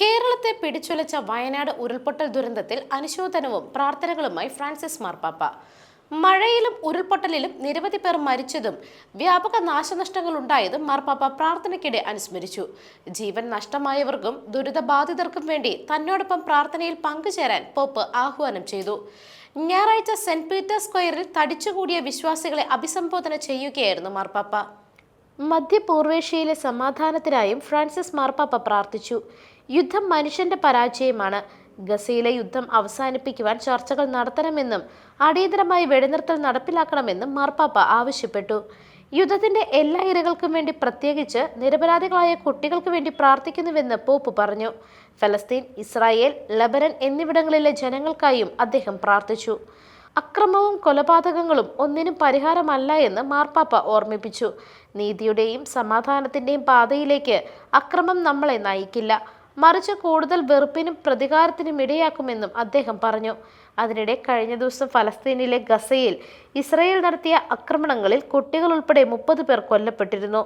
കേരളത്തെ പിടിച്ചുലച്ച വയനാട് ഉരുൾപൊട്ടൽ ദുരന്തത്തിൽ അനുശോചനവും പ്രാർത്ഥനകളുമായി ഫ്രാൻസിസ് മാർപ്പാപ്പ. മഴയിലും ഉരുൾപൊട്ടലിലും നിരവധി പേർ മരിച്ചതും വ്യാപക നാശനഷ്ടങ്ങൾ ഉണ്ടായതും മാർപ്പാപ്പ പ്രാർത്ഥനയ്ക്കിടെ അനുസ്മരിച്ചു. ജീവൻ നഷ്ടമായവർക്കും ദുരിതബാധിതർക്കും വേണ്ടി തന്നോടൊപ്പം പ്രാർത്ഥനയിൽ പങ്കുചേരാൻ പോപ്പ് ആഹ്വാനം ചെയ്തു. ഞായറാഴ്ച സെന്റ് പീറ്റേഴ്സ് സ്ക്വയറിൽ തടിച്ചുകൂടിയ വിശ്വാസികളെ അഭിസംബോധന ചെയ്യുകയായിരുന്നു മാർപ്പാപ്പ. മധ്യപൂർവേഷ്യയിലെ സമാധാനത്തിനായും ഫ്രാൻസിസ് മാർപ്പാപ്പ പ്രാർത്ഥിച്ചു. യുദ്ധം മനുഷ്യന്റെ പരാജയമാണ്. ഗസയിലെ യുദ്ധം അവസാനിപ്പിക്കുവാൻ ചർച്ചകൾ നടത്തണമെന്നും അടിയന്തരമായി വെടിനിർത്തൽ നടപ്പിലാക്കണമെന്നും മാർപ്പാപ്പ ആവശ്യപ്പെട്ടു. യുദ്ധത്തിന്റെ എല്ലാ ഇരകൾക്കും വേണ്ടി പ്രത്യേകിച്ച് നിരപരാധികളായ കുട്ടികൾക്ക് വേണ്ടി പ്രാർത്ഥിക്കുന്നുവെന്ന് പോപ്പ് പറഞ്ഞു. ഫലസ്തീൻ ഇസ്രായേൽ ലബനൻ എന്നിവിടങ്ങളിലെ ജനങ്ങൾക്കായും അദ്ദേഹം പ്രാർത്ഥിച്ചു. അക്രമവും കൊലപാതകങ്ങളും ഒന്നിനും പരിഹാരമല്ല എന്ന് മാർപ്പാപ്പ ഓർമ്മിപ്പിച്ചു. നീതിയുടെയും സമാധാനത്തിന്റെയും പാതയിലേക്ക് അക്രമം നമ്മളെ നയിക്കില്ല. മറിച്ച് കൂടുതൽ വെറുപ്പിനും പ്രതികാരത്തിനും ഇടയാക്കുമെന്നും അദ്ദേഹം പറഞ്ഞു. അതിനിടെ കഴിഞ്ഞ ദിവസം ഫലസ്തീനിലെ ഗസയിൽ ഇസ്രയേൽ നടത്തിയ ആക്രമണങ്ങളിൽ കുട്ടികൾ ഉൾപ്പെടെ മുപ്പത് പേർ കൊല്ലപ്പെട്ടിരുന്നു.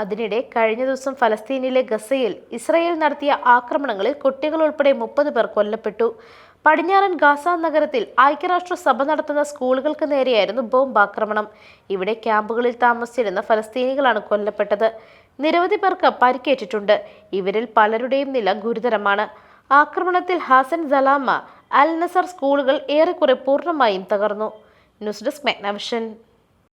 അതിനിടെ കഴിഞ്ഞ ദിവസം ഫലസ്തീനിലെ ഗസയിൽ ഇസ്രയേൽ നടത്തിയ ആക്രമണങ്ങളിൽ കുട്ടികൾ ഉൾപ്പെടെ മുപ്പത് പേർ കൊല്ലപ്പെട്ടു. പടിഞ്ഞാറൻ ഗാസ നഗരത്തിൽ ഐക്യരാഷ്ട്ര സഭ നടത്തുന്ന സ്കൂളുകൾക്ക് നേരെയായിരുന്നു ബോംബ് ആക്രമണം. ഇവിടെ ക്യാമ്പുകളിൽ താമസിച്ചിരുന്ന ഫലസ്തീനികളാണ് കൊല്ലപ്പെട്ടത്. നിരവധി പേർക്ക് പരിക്കേറ്റിട്ടുണ്ട്. ഇവരിൽ പലരുടെയും നില ഗുരുതരമാണ്. ആക്രമണത്തിൽ ഹാസൻ സലാമ അൽ നസർ സ്കൂളുകൾ ഏറെക്കുറെ പൂർണമായും തകർന്നു. News desk Megnavision.